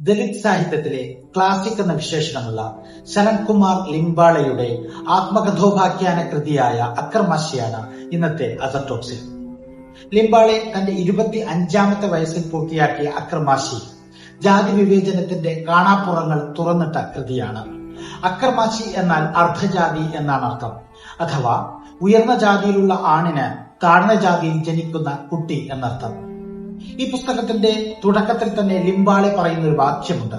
ദലിത് സാഹിത്യത്തിലെ ക്ലാസിക് എന്ന വിശേഷണമുള്ള ശരൺകുമാർ ലിംബാളയുടെ ആത്മകഥോപാഖ്യാന കൃതിയായ അക്രമാശിയാണ് ഇന്നത്തെ അസർട്ടോക്സിൽ ലിംബാളെ തന്റെ ഇരുപത്തി അഞ്ചാമത്തെ വയസ്സിൽ പൂർത്തിയാക്കിയ അക്രമാശി ജാതി വിവേചനത്തിന്റെ കാണാപ്പുറങ്ങൾ തുറന്നിട്ട കൃതിയാണ്. അക്രമാശി എന്നാൽ അർദ്ധജാതി എന്നാണ് അർത്ഥം. അഥവാ ഉയർന്ന ജാതിയിലുള്ള ആണിന് താഴ്ന്ന ജാതിയിൽ ജനിക്കുന്ന കുട്ടി എന്നർത്ഥം. ഈ പുസ്തകത്തിന്റെ തുടക്കത്തിൽ തന്നെ ലിംബാളെ പറയുന്ന ഒരു വാക്യമുണ്ട്.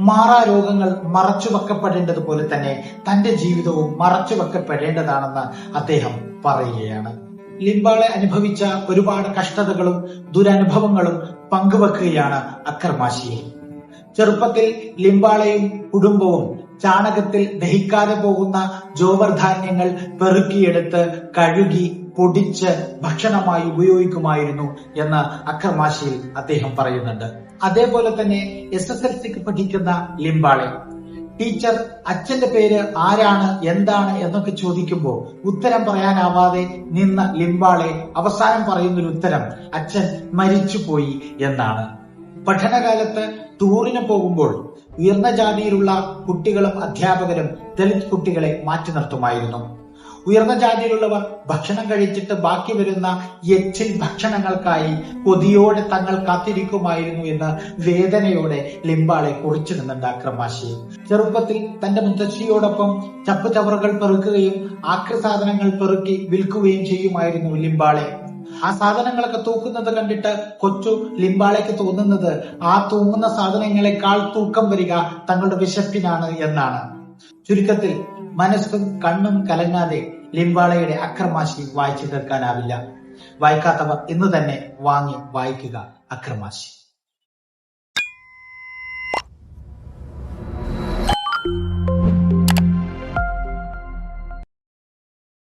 മാറാ രോഗങ്ങൾ മറച്ചു വെക്കപ്പെടേണ്ടതുപോലെ തന്നെ തന്റെ ജീവിതവും മറച്ചു വെക്കപ്പെടേണ്ടതാണെന്ന് അദ്ദേഹം പറയുകയാണ്. ലിംബാളെ അനുഭവിച്ച ഒരുപാട് കഷ്ടതകളും ദുരനുഭവങ്ങളും പങ്കുവെക്കുകയാണ് അക്രമാശിയെ ചെറുപ്പത്തിൽ ലിംബാളയും കുടുംബവും ചാണകത്തിൽ ദഹിക്കാതെ പോകുന്ന ജോവർധാന്യങ്ങൾ പെറുക്കിയെടുത്ത് കഴുകി പൊടിച്ച് ഭക്ഷണമായി ഉപയോഗിക്കുമായിരുന്നു എന്ന് അക്രമാശിയിൽ അദ്ദേഹം പറയുന്നുണ്ട്. അതേപോലെ തന്നെ എസ് എസ് എൽ സിക്ക് പഠിക്കുന്ന ലിംബാളെ ടീച്ചർ അച്ഛന്റെ പേര് ആരാണ് എന്താണ് എന്നൊക്കെ ചോദിക്കുമ്പോൾ ഉത്തരം പറയാനാവാതെ നിന്ന ലിംബാളെ അവസാനം പറയുന്നൊരു ഉത്തരം അച്ഛൻ മരിച്ചുപോയി എന്നാണ്. പഠനകാലത്ത് ടൂറിന് പോകുമ്പോൾ ഉയർന്ന ജാതിയിലുള്ള കുട്ടികളും അധ്യാപകരും ദളിത് കുട്ടികളെ മാറ്റി നിർത്തുമായിരുന്നു. ഉയർന്ന ജാതിയിലുള്ളവർ ഭക്ഷണം കഴിച്ചിട്ട് ബാക്കി വരുന്ന എച്ചിൽ ഭക്ഷണങ്ങൾക്കായി കൊതിയോടെ തങ്ങൾ കാത്തിരിക്കുമായിരുന്നു എന്ന് വേദനയോടെ ലിംബാളെ കുറിച്ചു നിന്നുണ്ട് അക്രമാശി. ചെറുപ്പത്തിൽ തന്റെ മുത്തശ്ശിയോടൊപ്പം ചപ്പ് ചവറുകൾ പെറുക്കുകയും ആക്രസാധനങ്ങൾ പെറുക്കി വിൽക്കുകയും ചെയ്യുമായിരുന്നു ലിംബാളെ. ആ സാധനങ്ങളൊക്കെ തൂക്കുന്നത് കണ്ടിട്ട് കൊച്ചു ലിംബാളയ്ക്ക് തോന്നുന്നത് ആ തൂങ്ങുന്ന സാധനങ്ങളെക്കാൾ തൂക്കം വരിക തങ്ങളുടെ വിശപ്പിനാണ് എന്നാണ്. ചുരുക്കത്തിൽ മനസ്സും കണ്ണും കലങ്ങാതെ ലിംബാളയുടെ അക്രമാശി വായിച്ചു തീർക്കാനാവില്ല. വായിക്കാത്തവർ ഇന്ന് തന്നെ വാങ്ങി വായിക്കുക അക്രമാശി.